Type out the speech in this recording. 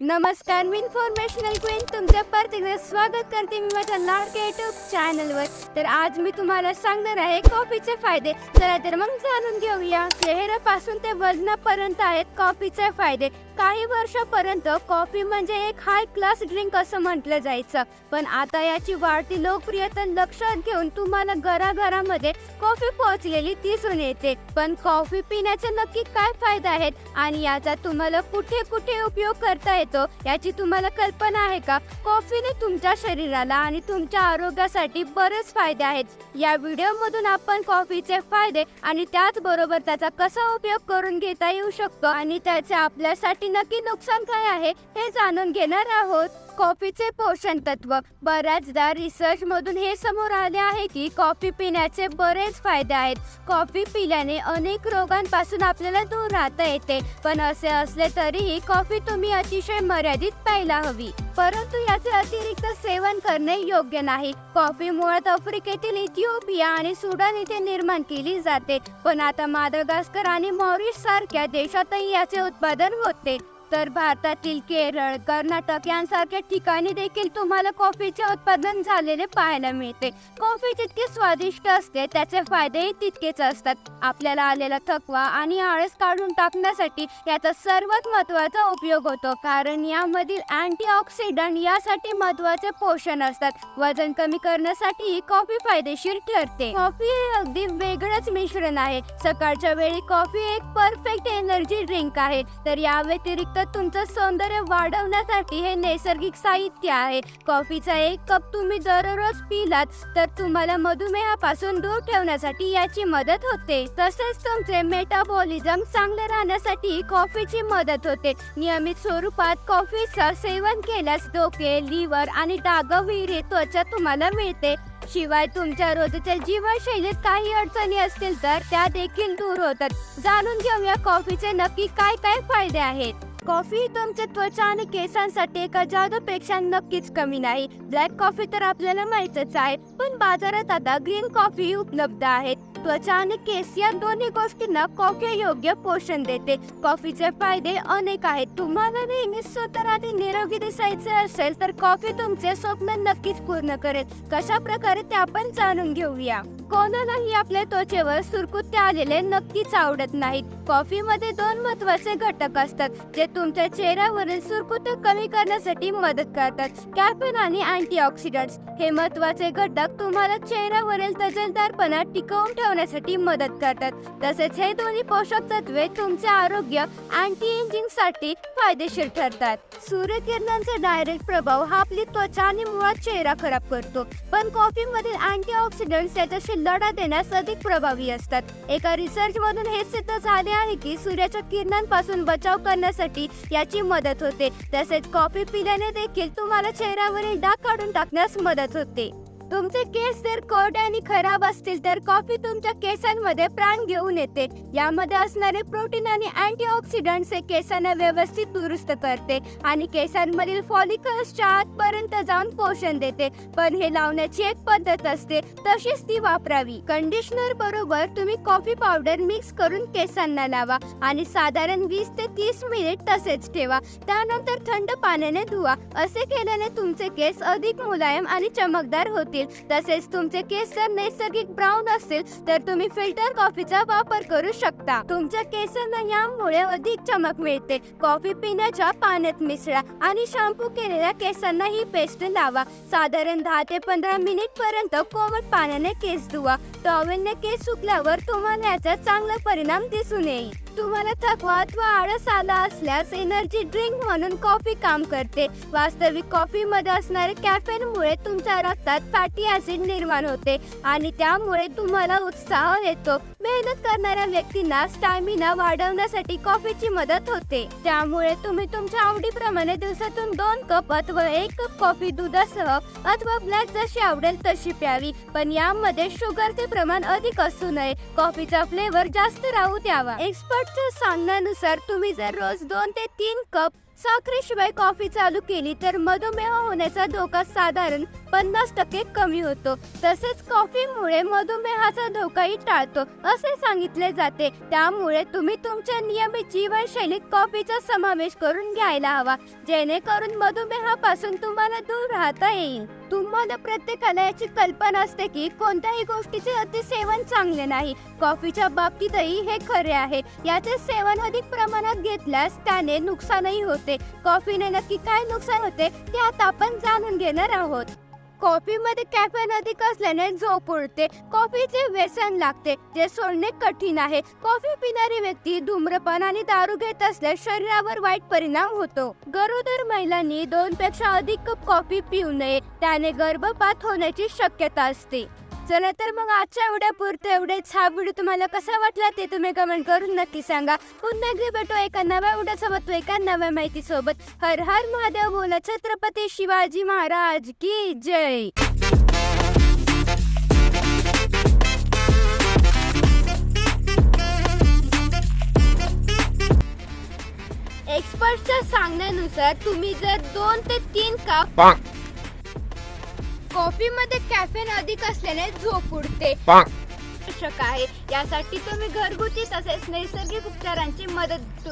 नमस्कार मी informational queen तुमच्या परत स्वागत करते मी माझ्या लाडक्या युट्यूब चॅनलवर तर आज मी तुम्हाला सांगणार आहे कॉफीचे फायदे. चला तर मग जाणून घेऊया. चेहऱ्यापासून ते वजनापर्यंत आहेत कॉफीचे फायदे. काही वर्षापर्यंत कॉफी म्हणजे एक हाय क्लास ड्रिंक असं म्हटलं जायचं. पण आता याची वाढती लोकप्रियता लक्षात घेऊन तुम्हाला घराघरामध्ये कॉफी पोहोचलेली दिसून येते. पण कॉफी पिण्याचे नक्की काय फायदे आहेत? आणि याचा तुम्हाला कुठे कुठे उपयोग करता येतो? याची तुम्हाला कल्पना आहे का? कॉफीने तुमच्या शरीराला आणि तुमच्या आरोग्यासाठी बरेच फायदे आहेत. या व्हिडिओमधून आपण कॉफीचे फायदे आणि त्याचबरोबर त्याचा कसा उपयोग करून घेता येऊ शकतो आणि त्याचे आपल्यासाठी नक्की नुकसान काय आहे हे जाणून घेणार आहोत. कॉफीचे पोषण तत्व. बऱ्याचदा रिसर्च मधून हे समोर आले आहे की कॉफी पिण्याचे बरेच फायदे आहेत. कॉफी पिल्याने अनेक रोगांपासून आपल्याला दूर राहता येते. पण असे असले तरीही कॉफी तुम्ही अतिशय मर्यादित प्यायला हवी. परंतु याचे अतिरिक्त सेवन करणे योग्य नाही. कॉफी मुळात आफ्रिकेतील इथिओपिया आणि सुडान इथे निर्माण केली जाते. पण आता मादगास्कर आणि मॉरिश सारख्या देशातही याचे उत्पादन होते. तर भारतातील केरळ कर्नाटक यांसारख्या ठिकाणी देखील तुम्हाला कॉफीचे उत्पादन झालेले पाहायला मिळते. कॉफी जितकी स्वादिष्ट असते त्याचे फायदेही तितकेच असतात. आपल्याला आलेला थकवा आणि आळस काढून टाकण्यासाठी याचा सर्वात महत्त्वाचा उपयोग होतो. कारण यामधील अँटीऑक्सिडंट यासाठी महत्त्वाचे पोषण असतात. वजन कमी करण्यासाठी ही कॉफी फायदेशीर ठरते. कॉफी हे अगदी वेगळंच मिश्रण आहे. सकाळच्या वेळी कॉफी एक परफेक्ट एनर्जी ड्रिंक आहे. तर या व्यतिरिक्त तुमचं सौंदर्य वाढवण्यासाठी हे नैसर्गिक साहित्य आहे. कॉफीचा एक कप तुम्ही दररोज पिलात तर तुम्हाला मधुमेहापासून दूर ठेवण्यासाठी याची मदत होते. तसेच तुमचे मेटाबॉलिझम चांगले राहण्यासाठी कॉफीची मदत होते. नियमित स्वरूपात कॉफीचं सेवन केल्यास डोके लिव्हर आणि डागविरी त्वचा तुम्हाला मिळते. शिवाय तुमच्या रोजच्या जीवनशैलीत काही अडचणी असतील तर त्या देखील दूर होतात. जाणून घेऊया कॉफीचे नक्की काय काय फायदे आहेत. कॉफी तुमच्या त्वचा आणि केसांसाठी एका जादूपेक्षा नक्कीच कमी नाही. ब्लॅक कॉफी तर आपल्याला माहितच आहे पण बाजारात आता ग्रीन कॉफी उपलब्ध आहेत त्वचा आणि केस या दोन्ही गोष्टींना कॉफी योग्य पोषण देते. कॉफीचे फायदे अनेक आहेत. तुम्हाला नेहमी स्वतः आधी निरोगी दिसायचे असेल तर कॉफी तुमचे स्वप्न नक्कीच पूर्ण करेल. कशा प्रकारे ते आपण जाणून घेऊया. कोणालाही आपल्या त्वचेवर सुरकुत्या आलेले नक्कीच आवडत नाहीत. कॉफीमध्ये दोन महत्त्वाचे घटक असतात जे तुमच्या चेहऱ्यावरील सुरकुत्या कमी करण्यासाठी मदत करतात. कॅफेन आणि अँटीऑक्सिडंट्स हे महत्त्वाचे घटक तुम्हाला चेहऱ्यावरील तजेलदारपणा टिकवून ठेवण्यासाठी मदत करतात. तसेच हे दोन्ही पोषक तत्वे तुमचे आरोग्य अँटी एजिंगसाठी फायदेशीर ठरतात. सूर्यकिरणांचा डायरेक्ट प्रभाव हा आपली त्वचा आणि मुळात चेहरा खराब करतो. पण कॉफीमधील अँटीऑक्सिडंट्स त्याच्याशी लढा देण्यास अधिक प्रभावी असतात. एका रिसर्च मधून हे सिद्ध झाले आहे की सूर्याच्या किरणांपासून बचाव करण्यासाठी याची मदत होते. तसेच कॉफी पिल्याने देखील तुम्हाला चेहऱ्यावरील डाग काढून टाकण्यास मदत होते. तुमचे केस जर कोरडे आणि खराब असतील तर कॉफी तुमच्या केसांमध्ये प्राण घेऊन येते. यामध्ये असणारे प्रोटीन आणि अँटीऑक्सिडंट्स हे केसांना व्यवस्थित दुरुस्त करते आणि केसांमधील फॉलिकल्सच्या आतपर्यंत जाऊन पोषण देते. पण हे लावण्याची एक पद्धत असते. तशीच ती वापरावी. कंडिशनर बरोबर तुम्ही कॉफी पावडर मिक्स करून केसांना लावा आणि साधारण वीस ते तीस मिनिट तसेच ठेवा. त्यानंतर थंड पाण्याने धुवा. असे केल्याने तुमचे केस अधिक मुलायम आणि चमकदार होतील तसेच तुमचे केस जर नैसर्गिक ब्राऊन असतील तर तुम्ही फिल्टर कॉफीचा वापर करू शकता. तुमच्या केसांना यामुळे अधिक चमक मिळते. कॉफी पिण्याच्या पाण्यात मिसळा आणि शॅम्पू केलेल्या केसांना ही पेस्ट लावा. साधारण दहा ते पंधरा मिनिट पर्यंत कोमट पाण्याने केस धुवा. टॉवेलने केस सुकल्यावर तुम्हाला याचा चांगला परिणाम दिसून येईल. तुम्हाला थकवा अथवा आळस आला असल्यास एनर्जी ड्रिंक म्हणून कॉफी काम करते. वास्तविक कॉफीमध्ये असणारे कॅफेनमुळे तुमच्या रक्तात फॅटी ऍसिड निर्माण होते आणि त्यामुळे तुम्हाला उत्साह येतो. मेहनत करणाऱ्या व्यक्तींना स्टॅमिना वाढवण्यासाठी कॉफीची मदत होते. त्यामुळे तुम्ही तुमच्या आवडीप्रमाणे दिवसातून दोन कप अथवा एक कप कॉफी दुधासह अथवा ब्लॅक जशी आवडेल तशी प्यावी. पण यामध्ये शुगरचे प्रमाण अधिक असू नये. कॉफीचा फ्लेवर जास्त राहू द्यावा. एक्सपर्टच्या सांगण्यानुसार तुम्ही जर रोज दोन ते तीन कप साखरेशिवाय कॉफी चालू केली तर मधुमेह होण्याचा धोका साधारण पन्नास टक्के कमी होतो. तसेच कॉफीमुळे मधुमेहाचा धोकाही टाळतो असे सांगितले जाते. त्यामुळे तुम्ही तुमच्या नियमित जीवनशैलीत कॉफीचा समावेश करून घ्यायला हवा जेणेकरून मधुमेहापासून तुम्हाला दूर राहता येईल. तुम्हाला प्रत्येकाला याची कल्पना असते की कोणत्याही गोष्टीचे अतिसेवन चांगले नाही. कॉफीच्या बाबतीतही हे खरे आहे. याचे सेवन अधिक प्रमाणात घेतल्यास त्याने नुकसानही होते. कॉफीने नक्की काय नुकसान होते ते आता आपण जाणून घेणार आहोत. कॉफीमध्ये कॅफेन अधिक असल्याने झोप उडते. कॉफीचे व्यसन लागते जे सोडणे कठीण आहे. कॉफी पिणारी व्यक्ती धूम्रपान आणि दारू घेत असल्यास शरीरावर वाईट परिणाम होतो. गरोदर महिलांनी दोन पेक्षा अधिक कप कॉफी पिऊ नये. त्याने गर्भपात होण्याची शक्यता असते. चला तर मग आजच्या व्हिडिओ पुरते एवढेच हा व्हिडिओ तुम्हाला कसा वाटला ते तुम्ही कमेंट करून नक्की सांगा. पुन्हा एकदा भेटू एका नव्या व्हिडिओ एका नव्या माहितीसोबत. हर हर महादेव बोला छत्रपती शिवाजी महाराज की जय. एक्सपर्टच्या सांगण्यानुसार तुम्ही जर दोन ते तीन कप bonk, कॉफीमध्ये कॅफेन अधिक असल्याने झोप उडते. आवश्यक आहे यासाठी तुम्ही घरगुती तसेच नैसर्गिक उपचारांची मदत.